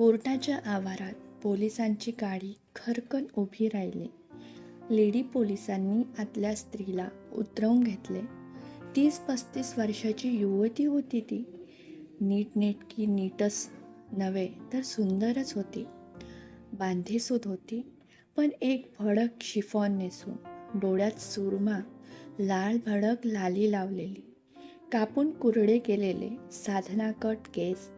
कोर्टाच्या आवारात पोलिसांची गाडी खरकन उभी राहिली. लेडी पोलिसांनी आतल्या स्त्रीला उतरवून घेतले. तीस पस्तीस वर्षाची युवती होती ती. नीटनेटकी नीटच नव्हे तर सुंदरच होती. बांधीसूद होती पण एक भडक शिफॉन नेसून डोळ्यात सुरमा लाल भडक लाली लावलेली. कापून कुरडे केलेले साधनाकट केस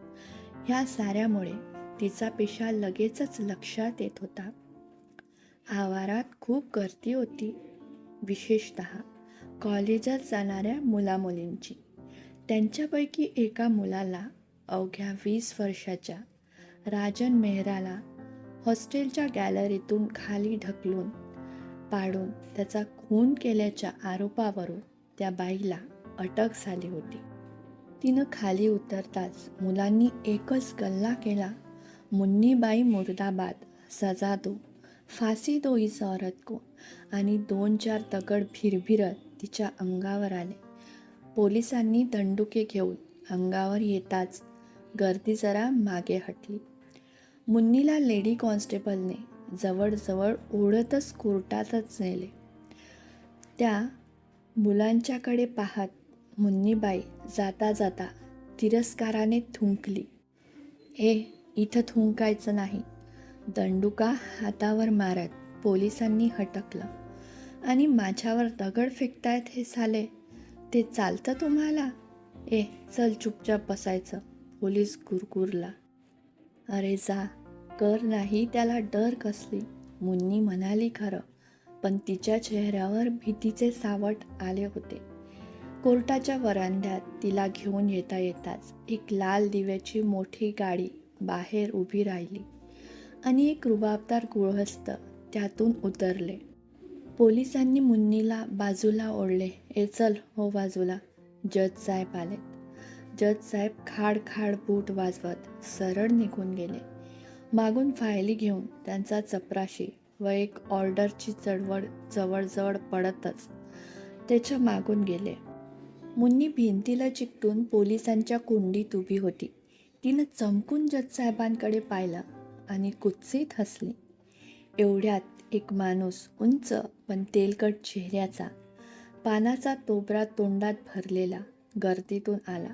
ह्या साऱ्यामुळे तिचा पेशा लगेचच लक्षात येत होता. आवारात खूप गर्दी होती विशेषत कॉलेजात जाणाऱ्या मुलामुलींची. त्यांच्यापैकी एका मुलाला अवघ्या वीस वर्षाच्या राजन मेहराला हॉस्टेलच्या गॅलरीतून खाली ढकलून पाडून त्याचा खून केल्याच्या आरोपावरून त्या बाईला अटक झाली होती. तिनं खाली उतरताच मुलांनी एकच गल्ला केला मुन्नीबाई मुर्दाबाद सजा दो फाशी दो इस औरत को आणि दोन चार दगड भिरभिरत तिच्या अंगावर आले. पोलिसांनी दंडुके घेऊन अंगावर येताच गर्दी जरा मागे हटली. मुन्नीला लेडी कॉन्स्टेबलने जवळजवळ ओढतच कोर्टातच नेले. त्या मुलांच्याकडे पाहत मुन्नीबाई जाता जाता तिरस्काराने थुंकली. ए इथं थुंकायचं नाही. दंडुका हातावर मारत पोलिसांनी हटकलं. आणि माझ्यावर दगड फेकतायत हे साले. ते चालतं तुम्हाला? ए चल चुपचाप बसायचं. पोलीस गुरगुरला. अरे जा कर नाही त्याला डर कसली? मुन्नी म्हणाली खरं पण तिच्या चेहऱ्यावर भीतीचे सावट आले होते. कोर्टाच्या वरांड्यात तिला घेऊन येता येताच एक लाल दिव्याची मोठी गाडी बाहेर उभी राहिली. आणि एक रुबाबदार गृहस्थ त्यातून उतरले. पोलिसांनी मुन्नीला बाजूला ओढले. ए चल हो बाजूला. जज साहेब आले. जज साहेब खाड खाड बूट वाजवत सरळ निघून गेले. मागून फायली घेऊन त्यांचा चपराशी व एक ऑर्डरची चळवळ जवळजवळ पडतच त्याच्या मागून गेले. मुन्नी भिंतीला चिकटून पोलिसांच्या कुंडीत उभी होती. तिनं चमकून जतसाहेबांकडे पाहिलं आणि कुत्सित हसली. एवढ्यात एक माणूस उंच पण तेलकट चेहऱ्याचा पानाचा तोबरा तोंडात भरलेला गर्दीतून आला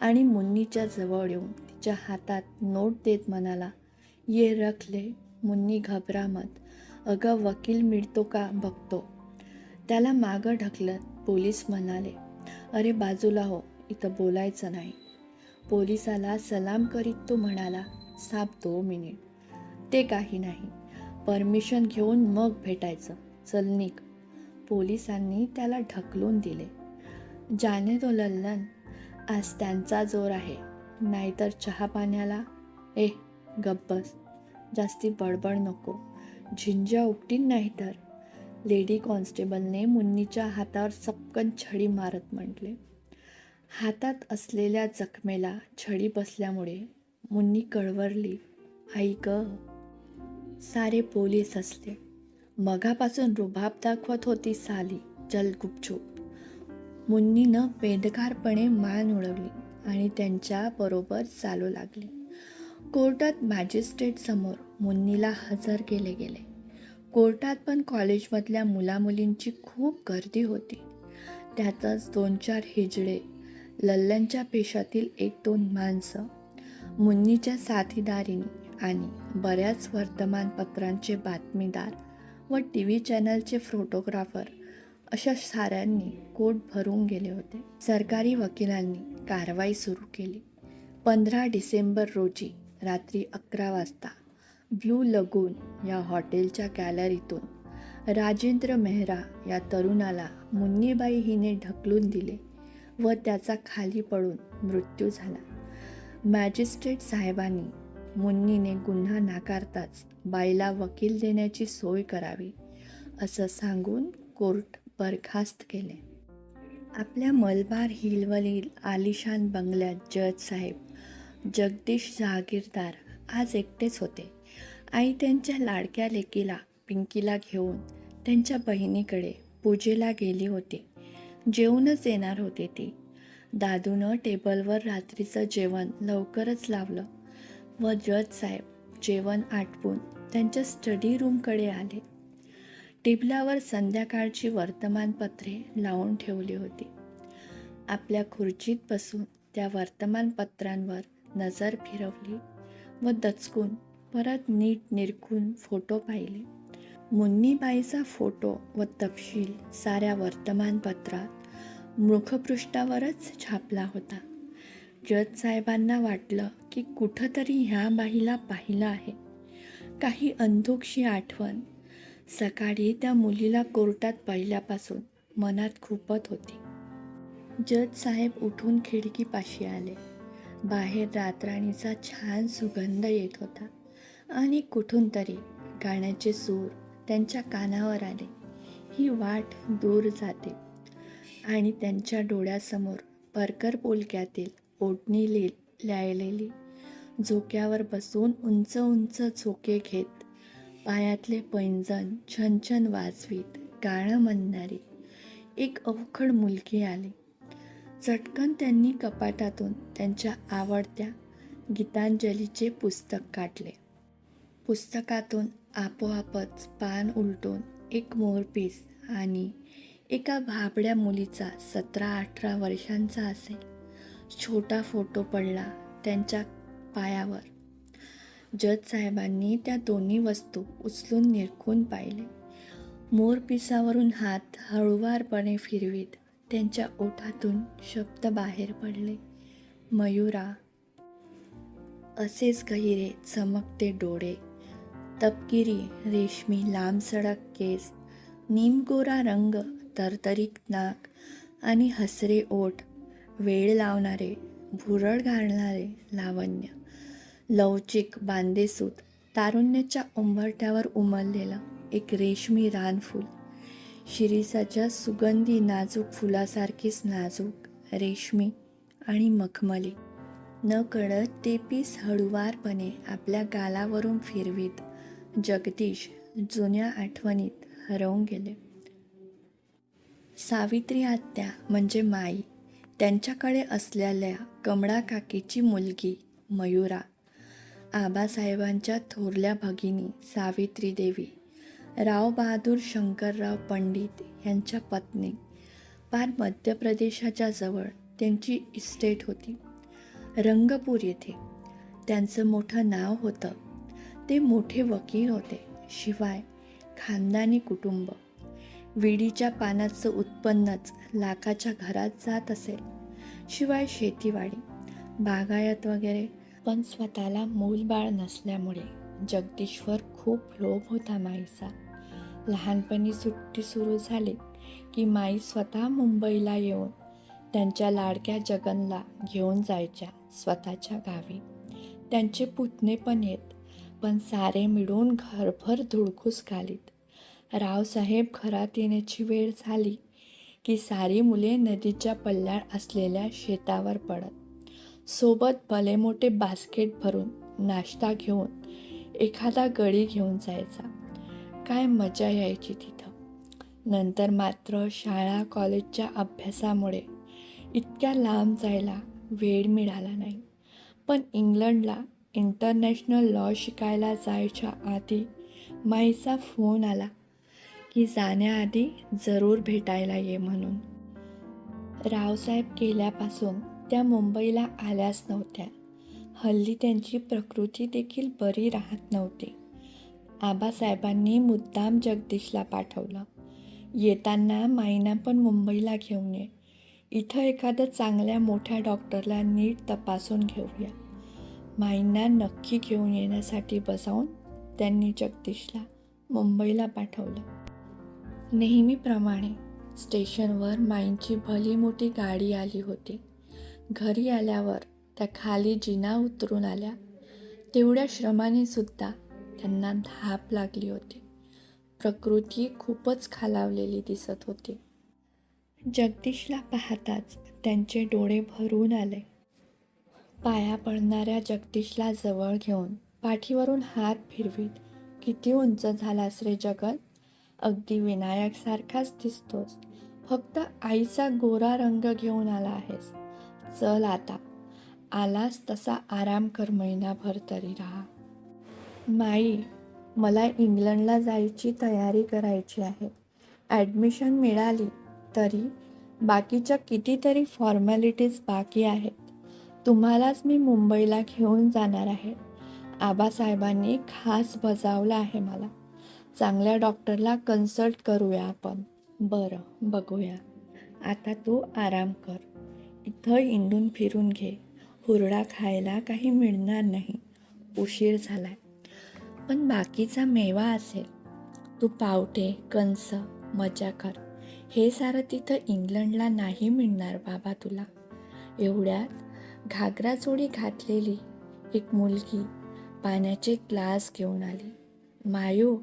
आणि मुन्नीच्या जवळ येऊन तिच्या हातात नोट देत म्हणाला ये रखले मुन्नी घबरामत. अगं वकील मिळतो का बघतो. त्याला मागं ढकलत पोलीस म्हणाले अरे बाजूला हो इथं बोलायचं नाही. पोलिसाला सलाम करीत तो म्हणाला साप दो मिनिट ते काही नाही. परमिशन घेऊन मग भेटायचं. चल पोलिसांनी त्याला ढकलून दिले. जाने तो लल्लन. आज त्यांचा जोर आहे. नाहीतर चहा पाण्याला. ए गब्बस जास्ती बडबड नको. झिंजा उपटीन नाही तर. लेडी कॉन्स्टेबलने मुन्नीच्या हातावर सपकन छडी मारत म्हटले. हातात असलेल्या जखमेला छडी बसल्यामुळे मुन्नी कळवरली आई ग. सारे पोलीस असले. मगापासून रुबाब दाखवत होती साली जल गुपचूप मुन्नीनं बेदकारपणे मान उडवली आणि त्यांच्या बरोबर चालू लागली. कोर्टात मॅजिस्ट्रेट समोर मुन्नीला हजर केले गेले. कोर्टात पण कॉलेजमधल्या मुलामुलींची खूप गर्दी होती. त्यातच दोन चार हिजडे लल्ल्यांच्या पेशातील एक दोन माणसं मुन्नीच्या साथीदारीने आणि बऱ्याच वर्तमानपत्रांचे बातमीदार व टी व्ही चॅनलचे फोटोग्राफर अशा साऱ्यांनी कोट भरून गेले होते. सरकारी वकिलांनी कारवाई सुरू केली. पंधरा डिसेंबर रोजी रात्री अकरा वाजता ब्लू लगून या हॉटेलच्या गॅलरीतून राजेंद्र मेहरा या तरुणाला मुन्नीबाई हिने ढकलून दिले. व त्याचा खाली पडून मृत्यू झाला. मॅजिस्ट्रेट साहेबांनी मुन्नीने गुन्हा नाकारताच बाईला वकील देण्याची सोय करावी असं सांगून कोर्ट बरखास्त केले. आपल्या मलबार हिलवरील आलिशान बंगल्यात जज साहेब जगदीश जहागीरदार आज एकटेच होते. आई त्यांच्या लाडक्या लेकीला पिंकीला घेऊन त्यांच्या बहिणीकडे पूजेला गेली होती. जेवूनच येणार होते ती. दादूनं टेबलवर रात्रीचं जेवण लवकरच लावलं. व जज साहेब जेवण आटपून त्यांच्या स्टडी रूमकडे आले. टेबलावर संध्याकाळची वर्तमानपत्रे लावून ठेवली होती. आपल्या खुर्चीत बसून त्या वर्तमानपत्रांवर नजर फिरवली व दचकून परत नीट निरखून फोटो पाहिले. मुन्नीबाईचा फोटो व तपशील साऱ्या वर्तमानपत्रात मुखपृष्ठावरच छापला होता. जज साहेबांना वाटलं की कुठंतरी ह्या बाईला पाहिलं आहे. काही अंधुकशी आठवण. सकाळी त्या मुलीला कोर्टात पहिल्यापासून मनात खूपत होती. जज साहेब उठून खिडकीपाशी आले. बाहेर रातराणीचा छान सुगंध येत होता आणि कुठून तरी गाण्याचे सूर त्यांच्या कानावर आले. ही वाट दूर जाते. आणि त्यांच्या डोळ्यासमोर परकर पोलक्यातील ओढणी ले ल्यायलेली झोक्यावर बसून उंच उंच झोके घेत पायातले पैंजण छनछन वाजवीत गाणं म्हणणारी एक अवखड मुलगी आली. चटकन त्यांनी कपाटातून त्यांच्या आवडत्या गीतांजलीचे पुस्तक काढले. पुस्तकातून आपोआपच पान उलटून एक मोरपीस आणि एका भाबड्या मुलीचा सतरा अठरा वर्षांचा असेल. छोटा फोटो पडला त्यांच्या पायावर. जज साहेबांनी त्या दोन्ही वस्तू उचलून निरखून पाहिले. मोरपिसावरून हात हळुवारपणे फिरवीत त्यांच्या ओठातून शब्द बाहेर पडले. मयुरा असेच गहिरे चमकते डोळे. तपकिरी रेशमी लांबसडक केस निमगोरा रंग तरतरीत नाक आणि हसरे ओठ वेळ लावणारे भुरळ घालणारे लावण्य लवचिक बांदेसूत तारुण्याच्या उंबरठ्यावर उमललेलं एक रेशमी रानफूल शिरीसाच्या सुगंधी नाजूक फुलासारखीच नाजूक रेशमी आणि मखमली. न कळत ते पीस हळुवारपणे आपल्या गालावरून फिरवीत. जगदीश जुन्या आठवणीत हरवून गेले. सावित्री आत्या म्हणजे माई. त्यांच्याकडे असलेल्या कमळा काकीची मुलगी मयुरा. आबासाहेबांच्या थोरल्या भगिनी सावित्री देवी. राव बहादूर शंकरराव पंडित यांच्या पत्नी. पार मध्य प्रदेशाच्या जवळ त्यांची इस्टेट होती. रंगपूर येथे. त्यांचं मोठं नाव होतं ते मोठे वकील होते. शिवाय खानदानी कुटुंब. विडीच्या पानाचं उत्पन्नच लाखाच्या घरात जात असेल. शिवाय शेतीवाडी बागायत वगैरे पण स्वतःला मूलबाळ नसल्यामुळे जगदीश्वर खूप लोभ होता माईचा. लहानपणी सुट्टी सुरू झाली की माई स्वतः मुंबईला येऊन त्यांच्या लाडक्या जगनला घेऊन जायच्या स्वतःच्या गावी. त्यांचे पुतणे पण येत पण सारे मिळून घरभर धुळकूस घालीत रावसाहेब घरात येण्याची वेळ झाली की सारी मुले नदीच्या पल्ल्याड असलेल्या शेतावर पडत. सोबत भले मोठे बास्केट भरून नाश्ता घेऊन एखादा गळी घेऊन जायचा. काय मजा यायची तिथं. नंतर मात्र शाळा कॉलेजच्या अभ्यासामुळे इतक्या लांब जायला वेळ मिळाला नाही. पण इंग्लंडला इंटरनॅशनल लॉ शिकायला जायच्या आधी माईचा फोन आला की जाण्याआधी जरूर भेटायला ये म्हणून. रावसाहेब गेल्यापासून त्या मुंबईला आल्याच नव्हत्या. हल्ली त्यांची प्रकृती देखील बरी राहत नव्हती. आबासाहेबांनी मुद्दाम जगदीशला पाठवलं. येताना माईना पण मुंबईला घेऊन ये. इथं एखादं चांगल्या मोठ्या डॉक्टरला नीट तपासून घेऊया. माईंना नक्की घेऊन येण्यासाठी बसावून त्यांनी जगदीशला मुंबईला पाठवलं. नेहमीप्रमाणे स्टेशनवर माईंची भली मोठी गाडी आली होती. घरी आल्यावर त्या खाली जिना उतरून आल्या. तेवढ्या श्रमाने सुद्धा त्यांना धाप लागली होती. प्रकृती खूपच खालावलेली दिसत होती. जगदीशला पाहताच त्यांचे डोळे भरून आले. पाया पडणाऱ्या जगदीशला जवळ घेऊन पाठीवरून हात फिरवीत किती उंच झालास रे जगत? अगदी विनायकसारखाच दिसतोस. फक्त आईचा गोरा रंग घेऊन आला आहेस. चल आता. आलास तसा आराम कर महिनाभर तरी राहा. माई मला इंग्लंडला जायची तयारी करायची आहे. ॲडमिशन मिळाली तरी बाकीच्या कितीतरी फॉर्मॅलिटीज बाकी आहेत. तुम्हालाच मी मुंबईला घेऊन जाणार आहे. आबासाहेबांनी खास बजावलं आहे मला. चांगल्या डॉक्टरला कन्सल्ट करूया आपण. बरं बघूया. आता तू आराम कर. इथं इंडून फिरून घे. हुरडा खायला काही मिळणार नाही. उशीर झालाय. पण बाकीचा मेवा असेल. तू पावटे कंस मजा कर. हे सारं तिथं इंग्लंडला नाही मिळणार बाबा तुला. एवढ्यात घागरा चोळी घातलेली एक मुलगी पाण्याचे ग्लास घेऊन आली. मायू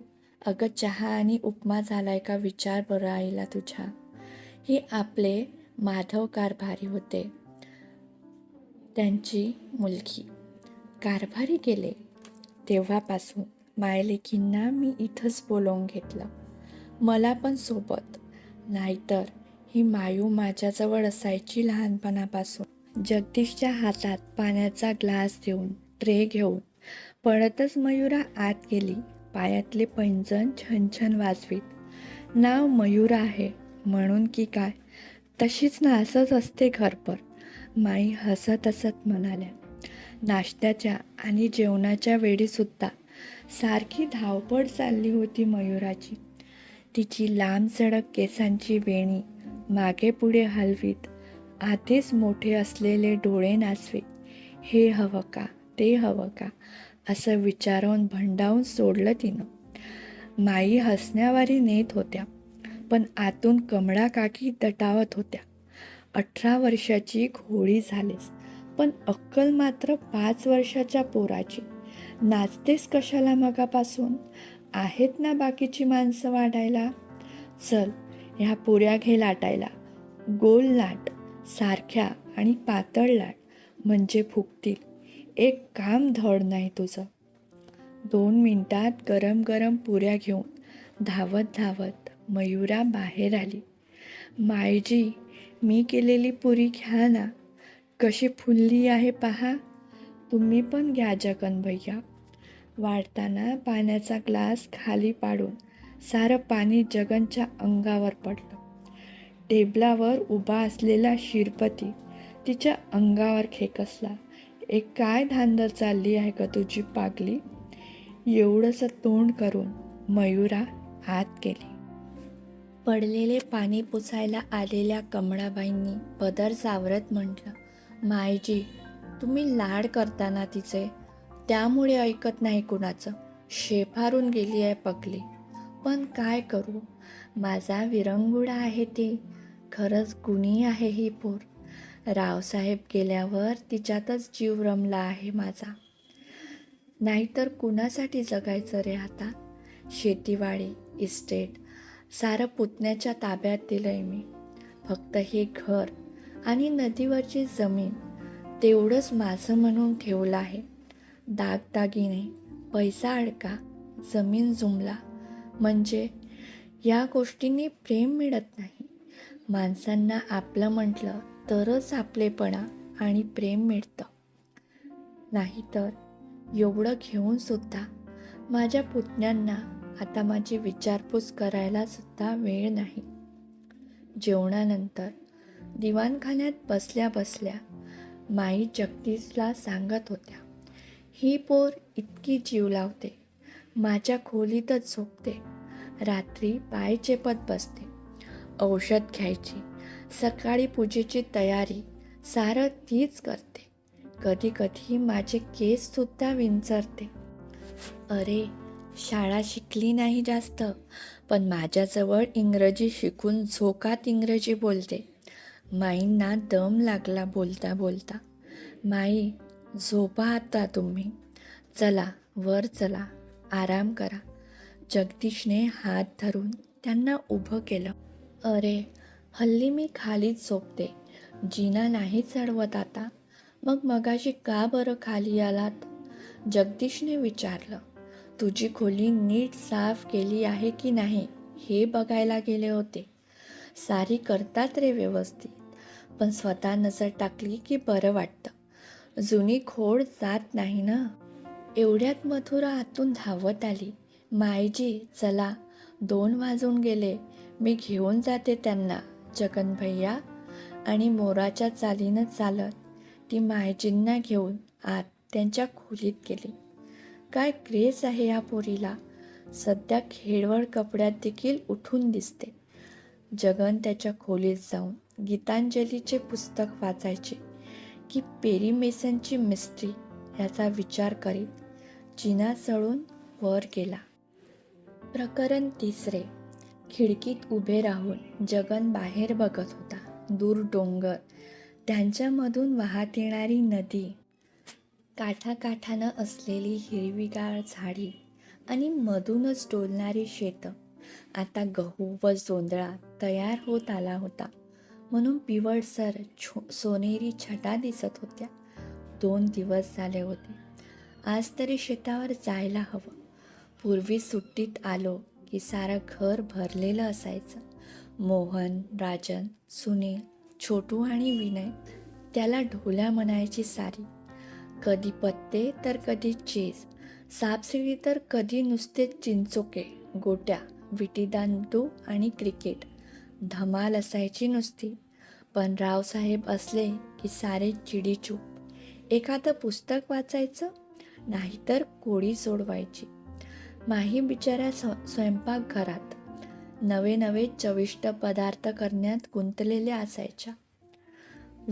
अगं चहा आणि उपमा झालाय का विचार बरं आईला तुझ्या. हे आपले माधव कारभारी होते. त्यांची मुलगी. कारभारी गेले. तेव्हापासून मायलेकींना मी इथंच बोलवून घेतलं. मला पण सोबत. नाहीतर ही मायू माझ्याजवळ असायची लहानपणापासून. जगदीशच्या हातात पाण्याचा ग्लास देऊन ट्रे घेऊन पळतच मयुरा आत गेली. पायातले पैंजण छनछन वाजवीत. नाव मयुरा आहे. म्हणून की काय? तशीच ना असंच असते घरपर. माई हसत हसत म्हणाल्या. नाश्त्याच्या आणि जेवणाच्या वेळीसुद्धा सारखी धावपळ चालली होती मयुराची. तिची लांब सडक केसांची वेणी मागे पुढे हलवीत. आधीच मोठे असलेले डोळे नाचवे. हे हवं का? ते हवं का? असं विचारून भंडावून सोडलं तिनं. माई हसण्यावारी नेत होत्या पण आतून कमळा काकी दटावत होत्या. अठरा वर्षाची घोळी झालीस पण अक्कल मात्र पाच वर्षाच्या पोराची. नाचतेस कशाला मगापासून? आहेत ना बाकीची माणसं वाढायला चल ह्या पुऱ्या घे लाटायला. गोल लाट. सारख्या आणि पातळ लाट म्हणजे फुगतील. एक काम धड नाही तुझं. दोन मिनटात गरम गरम पुऱ्या घेऊन धावत धावत मयुरा बाहेर आली. मायजी मी केलेली पुरी घ्या ना. कशी फुलली आहे पहा. तुम्ही पण घ्या जगन भैया. वाढताना पाण्याचा ग्लास खाली पाडून सारं पाणी जगनच्या अंगावर पडलं. टेबलावर उभा असलेला शिरपती तिच्या अंगावर खेकसला एक काय धांदर चालली आहे का तुझी पागली? एवढंसं तोंड करून मयुरा आत गेली पडलेले पाणी पुसायला आलेल्या कमळाबाईंनी पदर सावरत म्हटलं मायजी तुम्ही लाड करताना तिचे. त्यामुळे ऐकत नाही कुणाचं. शेफारून गेली आहे पगली. पण काय करू? माझा विरंगुडा आहे ती. खरंच गुणी आहे ही पोर. रावसाहेब गेल्यावर तिच्यातच जीव रमला आहे माझा. नाहीतर कुणासाठी जगायचं रे आता? शेतीवाडी इस्टेट सारं पुतण्याच्या ताब्यात दिलंय मी. फक्त हे घर आणि नदीवरची जमीन तेवढंच माझं म्हणून ठेवलं आहे. दागदागिने पैसा अडका जमीन जुमला. म्हणजे या गोष्टींनी प्रेम मिळत नाही. माणसांना आपलं म्हटलं तरच आपलेपणा आणि प्रेम मिळतं. नाहीतर एवढं घेऊन सुद्धा माझ्या पुतण्यांना आता माझी विचारपूस करायला सुद्धा वेळ नाही. जेवणानंतर दिवाणखान्यात बसल्या बसल्या माई जगदीशला सांगत होत्या ही पोर इतकी जीव लावते माझ्या खोलीतच झोपते रात्री पाय चेपत बसते. औषध घ्यायची. सकाळी पूजेची तयारी. सारं तीच करते. कधी कधी माझे केससुद्धा विंचरते. अरे शाळा शिकली नाही जास्त पण माझ्याजवळ इंग्रजी शिकून झोकात इंग्रजी बोलते. माईंना दम लागला बोलता बोलता. माई झोपा आता तुम्ही. चला वर चला. आराम करा. जगदीशने हात धरून त्यांना उभं केलं. अरे हल्ली मी खालीच झोपते. जिना नाही चढवत आता. मग मगाशी का बरं खाली आलात? जगदीशने विचारलं. तुझी खोली नीट साफ केली आहे की नाही हे बघायला गेले होते. सारी करतात रे व्यवस्थित. पण स्वतः नजर टाकली की बरं वाटतं. जुनी खोड जात नाही ना? एवढ्यात मथुरा आतून धावत आली. मायजी चला. दोन वाजून गेले. मी घेऊन जाते त्यांना जगन भैया आणि मोराच्या चालीनं चालत ती मायजींना घेऊन आत त्यांच्या खोलीत गेली. काय क्रेज आहे या पोरीला. सध्या खेळवळ कपड्यात देखील उठून दिसते. जगन त्याच्या खोलीत जाऊन गीतांजलीचे पुस्तक वाचायचे. की पेरी मेसनची मिस्ट्री याचा विचार करीत जिना चळून वर गेला. प्रकरण तिसरे. खिडकीत उभे राहून जगन बाहेर बघत होता. दूर डोंगर त्यांच्यामधून वाहत येणारी नदी काठाकाठानं असलेली हिरवीगार झाडी आणि मधूनच डोलणारी शेतं. आता गहू व जोंधळा तयार होत आला होता. म्हणून पिवळसर छो सोनेरी छटा दिसत होत्या. दोन दिवस झाले होते. आज तरी शेतावर जायला हवं. पूर्वी सुट्टीत आलो की सारं घर भरलेलं असायचं. मोहन राजन सुनील छोटू आणि विनय त्याला ढोल्या म्हणायची सारी. कधी पत्ते तर कधी चीज सापसिडी तर कधी नुसते चिंचोके गोट्या विटीदांडू आणि क्रिकेट. धमाल असायची नुसती. पण रावसाहेब असले की सारे चिडीचूप. एखादं पुस्तक वाचायचं नाहीतर कोडी सोडवायची. माही बिचाऱ्या स्व स्वयंपाकघरात नवे नवे चविष्ट पदार्थ करण्यात गुंतलेल्या असायच्या.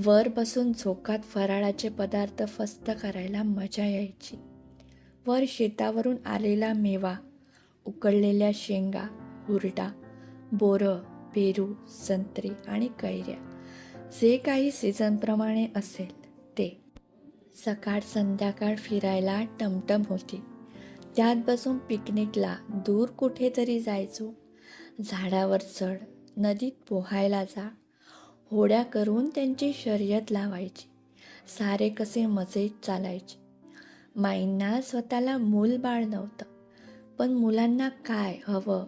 वर बसून झोकात फराळाचे पदार्थ फस्त करायला मजा यायची. वर शेतावरून आलेला मेवा उकळलेल्या शेंगा हुरडा बोरं पेरू संत्री आणि कैऱ्या जे काही सीझनप्रमाणे असेल ते. सकाळ संध्याकाळ फिरायला टमटम होती. त्यात बसून पिकनिकला दूर कुठेतरी जायचो. झाडावर चढ नदीत पोहायला जा. होड्या करून त्यांची शर्यत लावायची. सारे कसे मजेत चालायचे. माईंना स्वतःला मूल बाळ नव्हतं. पण मुलांना काय हवं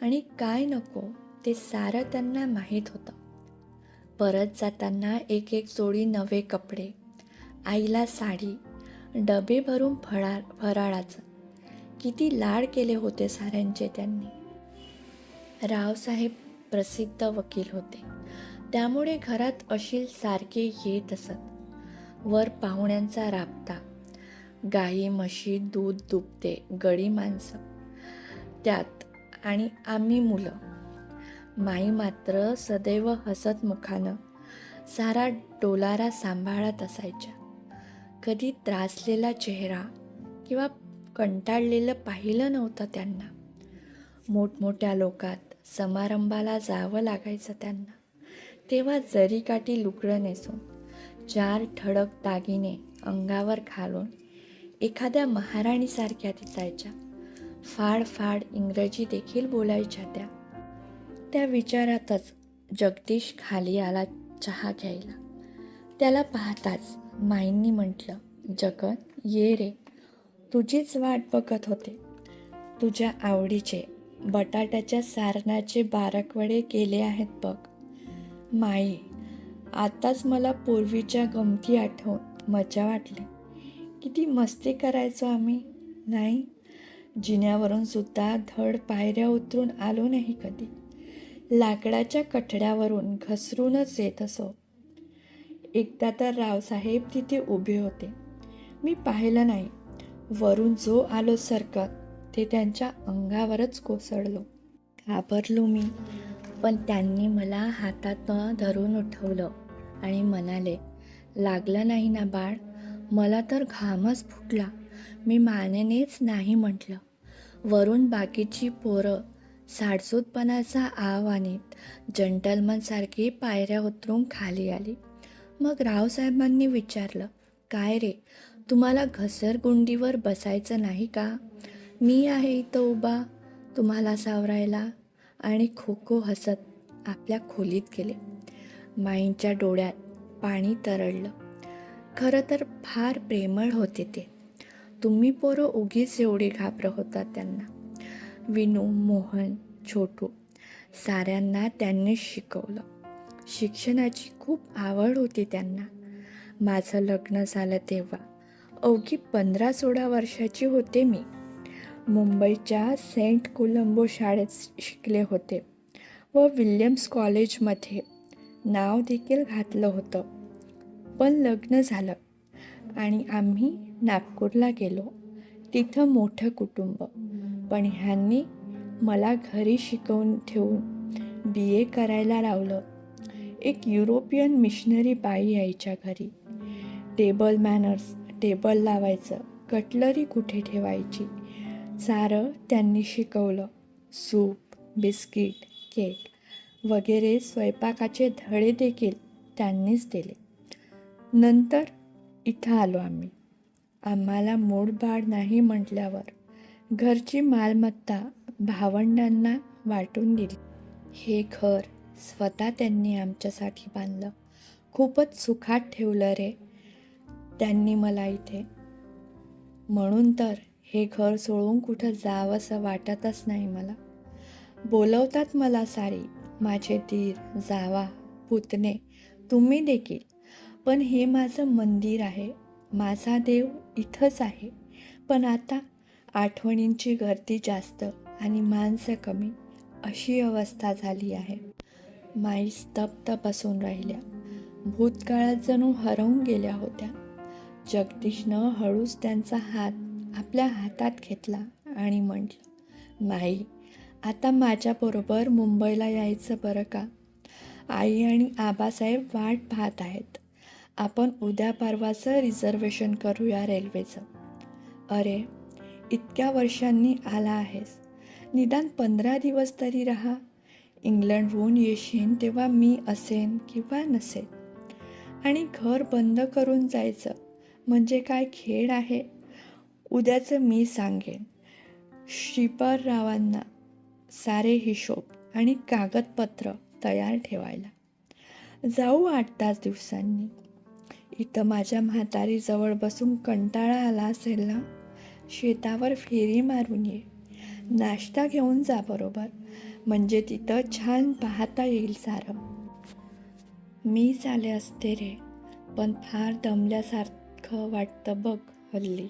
आणि काय नको ते सारं त्यांना माहीत होतं. परत जाताना एक एक जोडी नवे कपडे आईला साडी डबे भरून फळा फराळाचं. किती लाड केले होते साऱ्यांचे त्यांनी. रावसाहेब प्रसिद्ध वकील होते. त्यामुळे घरात अशील सारखे येत असत. वर पाहुण्यांचा राबता. गाई म्हशी दूध दुभते गडी माणसं. त्यात आणि आम्ही मुलं. माई मात्र सदैव हसत मुखानं सारा डोलारा सांभाळत असायच्या. कधी त्रासलेला चेहरा किंवा कंटाळलेलं पाहिलं नव्हतं त्यांना. मोठमोठ्या लोकात समारंभाला जावं लागायचं त्यांना. तेव्हा जरीकाठी लुकडं नेसून चार ठळक दागिने अंगावर घालून एखाद्या महाराणीसारख्या दिसायच्या. फाड फाड इंग्रजी देखील बोलायच्या त्या. त्या विचारातच जगदीश खाली आला चहा घ्यायला. त्याला पाहताच माईंनी म्हटलं जगत ये रे. तुझीच वाट बघत होते. तुझ्या आवडीचे बटाट्याच्या सारणाचे बारकवडे केले आहेत बघ. माई आताच मला पूर्वीच्या गमती आठवून मजा वाटली. किती मस्ती करायचो आम्ही नाही? जिन्यावरून सुद्धा धड पायऱ्या उतरून आलो नाही कधी. लाकडाच्या कठड्यावरून घसरूनच येत असो. एकदा तर रावसाहेब तिथे उभे होते. मी पाहिलं नाही. वरून जो आलो सरकत ते त्यांच्या अंगावरच कोसळलो. घाबरलो मी. पण त्यांनी मला हातात धरून उठवलं आणि म्हणाले लागलं नाही ना बाळ? मला तर घामच फुटला. मी मानेनेच नाही म्हटलं. वरून बाकीची पोरं साडसूतपणाचा आव आणीत जंटलमनसारखी पायऱ्या उतरून खाली आली. मग रावसाहेबांनी विचारलं काय रे? तुम्हाला घसरगुंडीवर बसायचं नाही का? मी आहे इथं उभा तुम्हाला सावरायला. आणि खो खो हसत आपल्या खोलीत गेले. माईंच्या डोळ्यात पाणी तरळलं. खरं तर फार प्रेमळ होते ते. तुम्ही पोरं उगीच एवढी घाबरं होता त्यांना. विनू मोहन छोटू साऱ्यांना त्यांनी शिकवलं. शिक्षणाची खूप आवड होती त्यांना. माझं लग्न झालं तेव्हा. अवघी पंधरा सोळा वर्षाची होते मी. मुंबईच्या सेंट कोलंबो शाळेत शिकले होते व विल्यम्स कॉलेजमध्ये नाव देखील घातलं होतं. पण लग्न झालं आणि आम्ही नागपूरला गेलो. तिथं मोठं कुटुंब. पण ह्यांनी मला घरी शिकवून ठेवून बी. ए. करायला लावलं. एक युरोपियन मिशनरी बाई यायच्या घरी. टेबल मॅनर्स टेबल लावायचं. कटलरी कुठे ठेवायची? सारं त्यांनी शिकवलं. सूप बिस्किट केक वगैरे स्वयंपाकाचे धडे देखील त्यांनीच दिले. नंतर इथं आलो आम्ही. आम्हाला मोडबाड नाही म्हटल्यावर घरची मालमत्ता भावंडांना वाटून दिली. हे घर स्वतः त्यांनी आमच्यासाठी बांधलं. खूपच सुखात ठेवलं रे. त्यांनी मला इथे. म्हणून तर हे घर सोडून कुठं जावंसं वाटतच नाही मला. बोलवतात मला सारी माझे दीर जावा पुतणे तुम्ही देखील. पण हे माझं मंदिर आहे माझा देव इथंच आहे. पण आता आठवणींची गर्दी जास्त आणि माणसं कमी अशी अवस्था झाली आहे. माई स्तब्ध बसून राहिल्या. भूतकाळात जणू हरवून गेल्या होत्या. जगदीशनं हळूच त्यांचा हात आपल्या हातात घेतला आणि म्हटलं माई आता माझ्याबरोबर मुंबईला यायचं बरं का? आई आणि आबासाहेब वाट पाहत आहेत. आपण उद्या परवाचं रिझर्वेशन करूया रेल्वेचं. अरे इतक्या वर्षांनी आला आहेस. निदान पंधरा दिवस तरी राहा. इंग्लंडहून येशीन तेव्हा मी असेन किंवा नसेन. आणि घर बंद करून जायचं. म्हणजे काय खेळ आहे? उद्याचं मी सांगेन. श्रीपररावांना सारे हिशोब आणि कागदपत्र तयार ठेवायला. जाऊ आठ तास दिवसांनी. इथं माझ्या म्हातारीजवळ बसून कंटाळा आला असेल ना? शेतावर फेरी मारून ये. नाश्ता घेऊन जा बरोबर. म्हणजे तिथं छान पाहता येईल सारं. मी चाले असते रे पण फार दमल्यासारखं वाटतं बघ हल्ली